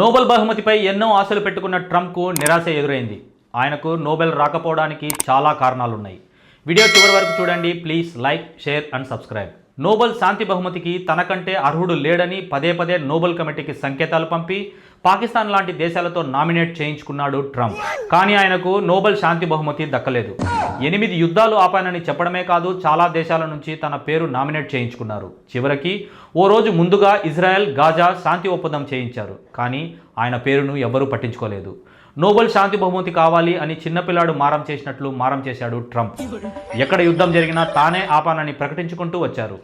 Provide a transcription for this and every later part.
Nobel బహుమతిపై ఎన్నో ఆశలు పెట్టుకున్న ట్రంప్కు నిరాశ ఎదురైంది. ఆయనకు నోబెల్ రాకపోవడానికి చాలా కారణాలున్నాయి. వీడియో చివరి వరకు చూడండి. Please like share and subscribe. Nobel శాంతి బహుమతికి తనకంటే అర్హుడు లేడని పదే పదే నోబెల్ కమిటీకి సంకేతాలు పంపి పాకిస్తాన్ లాంటి దేశాలతో నామినేట్ చేయించుకున్నాడు ట్రంప్. కానీ ఆయనకు నోబెల్ శాంతి బహుమతి దక్కలేదు. ఎనిమిది యుద్ధాలు ఆపానని చెప్పడమే కాదు చాలా దేశాల నుంచి తన పేరు నామినేట్ చేయించుకున్నారు. చివరికి ఓ రోజు ముందుగా ఇజ్రాయెల్ గాజా శాంతి ఒప్పందం చేయించారు. కానీ ఆయన పేరును ఎవ్వరూ పట్టించుకోలేదు. నోబెల్ శాంతి బహుమతి కావాలి అని చిన్నపిల్లాడు మారం చేసినట్లు మారం చేశాడు ట్రంప్. ఎక్కడ యుద్ధం జరిగినా తానే ఆపానని ప్రకటించుకుంటూ వచ్చారు.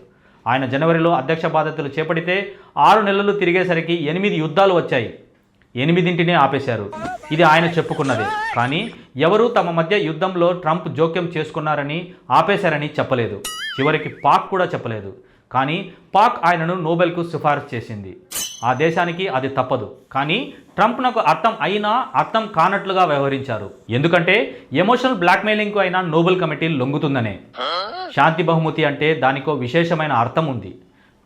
ఆయన జనవరిలో అధ్యక్ష బాధ్యతలు చేపడితే ఆరు నెలలు తిరిగేసరికి ఎనిమిది యుద్ధాలు వచ్చాయి. ఎనిమిదింటినే ఆపేశారు. ఇది ఆయన చెప్పుకున్నది. కానీ ఎవరూ తమ మధ్య యుద్ధంలో ట్రంప్ జోక్యం చేసుకున్నారని ఆపేశారని చెప్పలేదు. చివరికి పాక్ కూడా చెప్పలేదు. కానీ పాక్ ఆయనను నోబెల్కు సిఫారసు చేసింది. ఆ దేశానికి అది తప్పదు. కానీ ట్రంప్ నాకు అర్థం అయినా అర్థం కానట్లుగా వ్యవహరించారు. ఎందుకంటే ఎమోషనల్ బ్లాక్మెయిలింగ్కు అయినా నోబెల్ కమిటీ లొంగుతుందనే. శాంతి బహుమతి అంటే దానికో విశేషమైన అర్థం ఉంది.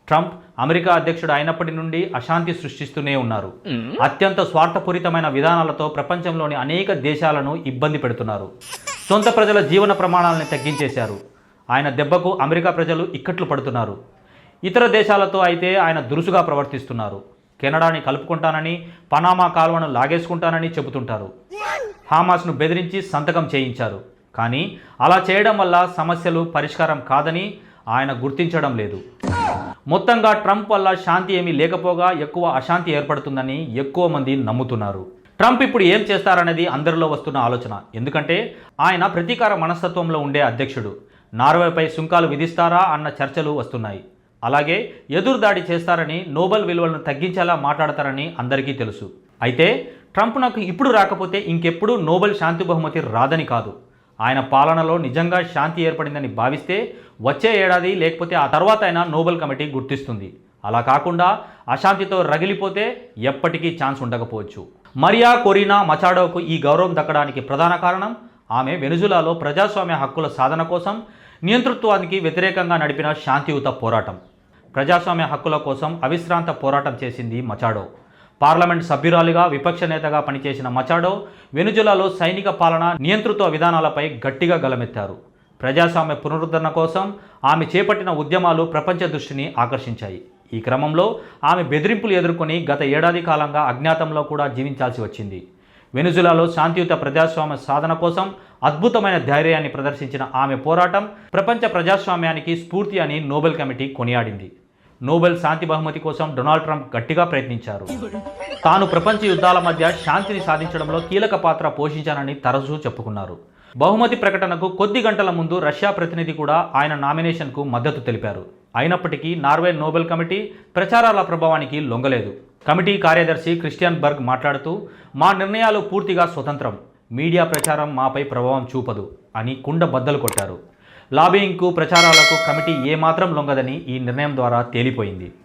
ట్రంప్ అమెరికా అధ్యక్షుడు అయినప్పటి నుండి అశాంతి సృష్టిస్తూనే ఉన్నారు. అత్యంత స్వార్థపూరితమైన విధానాలతో ప్రపంచంలోని అనేక దేశాలను ఇబ్బంది పెడుతున్నారు. సొంత ప్రజల జీవన ప్రమాణాలను తగ్గించేశారు. ఆయన దెబ్బకు అమెరికా ప్రజలు ఇక్కట్లు పడుతున్నారు. ఇతర దేశాలతో అయితే ఆయన దురుసుగా ప్రవర్తిస్తున్నారు. కెనడాని కలుపుకుంటానని పనామా కాలువను లాగేసుకుంటానని చెబుతుంటారు. హామాస్ను బెదిరించి సంతకం చేయించారు. కానీ అలా చేయడం వల్ల సమస్యలు పరిష్కారం కాదని ఆయన గుర్తించడం లేదు. మొత్తంగా ట్రంప్ వల్ల శాంతి ఏమీ లేకపోగా ఎక్కువ అశాంతి ఏర్పడుతుందని ఎక్కువ మంది నమ్ముతున్నారు. ట్రంప్ ఇప్పుడు ఏం చేస్తారనేది అందరిలో వస్తున్న ఆలోచన. ఎందుకంటే ఆయన ప్రతీకార మనస్తత్వంలో ఉండే అధ్యక్షుడు. నార్వేపై సుంకాలు విధిస్తారా అన్న చర్చలు వస్తున్నాయి. అలాగే ఎదురుదాడి చేస్తారని నోబెల్ విలువలను తగ్గించేలా మాట్లాడతారని అందరికీ తెలుసు. అయితే ట్రంప్ నాకు ఇప్పుడు రాకపోతే ఇంకెప్పుడు నోబెల్ శాంతి బహుమతి రాదని కాదు. ఆయన పాలనలో నిజంగా శాంతి ఏర్పడిందని భావిస్తే వచ్చే ఏడాది లేకపోతే ఆ తర్వాత అయినా నోబెల్ కమిటీ గుర్తిస్తుంది. అలా కాకుండా అశాంతితో రగిలిపోతే ఎప్పటికీ ఛాన్స్ ఉండకపోవచ్చు. మరియా కొరీనా మచాడోకు ఈ గౌరవం దక్కడానికి ప్రధాన కారణం ఆమె వెనుజులాలో ప్రజాస్వామ్య హక్కుల సాధన కోసం నియంతృత్వానికి వ్యతిరేకంగా నడిపిన శాంతియుత పోరాటం. ప్రజాస్వామ్య హక్కుల కోసం అవిశ్రాంత పోరాటం చేసింది మచాడో. పార్లమెంట్ సభ్యురాలిగా విపక్ష నేతగా పనిచేసిన మచాడో వెనుజులాలో సైనిక పాలన నియంతృత్వ విధానాలపై గట్టిగా గలమెత్తారు. ప్రజాస్వామ్య పునరుద్ధరణ కోసం ఆమె చేపట్టిన ఉద్యమాలు ప్రపంచ దృష్టిని ఆకర్షించాయి. ఈ క్రమంలో ఆమె బెదిరింపులు ఎదుర్కొని గత ఏడాది కాలంగా అజ్ఞాతంలో కూడా జీవించాల్సి వచ్చింది. వెనుజులాలో శాంతియుత ప్రజాస్వామ్య సాధన కోసం అద్భుతమైన ధైర్యాన్ని ప్రదర్శించిన ఆమె పోరాటం ప్రపంచ ప్రజాస్వామ్యానికి స్ఫూర్తి అని నోబెల్ కమిటీ కొనియాడింది. నోబెల్ శాంతి బహుమతి కోసం డొనాల్డ్ ట్రంప్ గట్టిగా ప్రయత్నించారు. తాను ప్రపంచ యుద్ధాల మధ్య శాంతిని సాధించడంలో కీలక పాత్ర పోషించానని తరచూ చెప్పుకున్నారు. బహుమతి ప్రకటనకు కొద్ది గంటల ముందు రష్యా ప్రతినిధి కూడా ఆయన నామినేషన్కు మద్దతు తెలిపారు. అయినప్పటికీ నార్వే నోబెల్ కమిటీ ప్రచారాల ప్రభావానికి లొంగలేదు. కమిటీ కార్యదర్శి క్రిస్టియన్ బర్గ్ మాట్లాడుతూ మా నిర్ణయాలు పూర్తిగా స్వతంత్రం. మీడియా ప్రచారం మాపై ప్రభావం చూపదు అని కుండ బద్దలు కొట్టారు. లాబింగ్కు ప్రచారాలకు కమిటీ ఏమాత్రం లొంగదని ఈ నిర్ణయం ద్వారా తేలిపోయింది.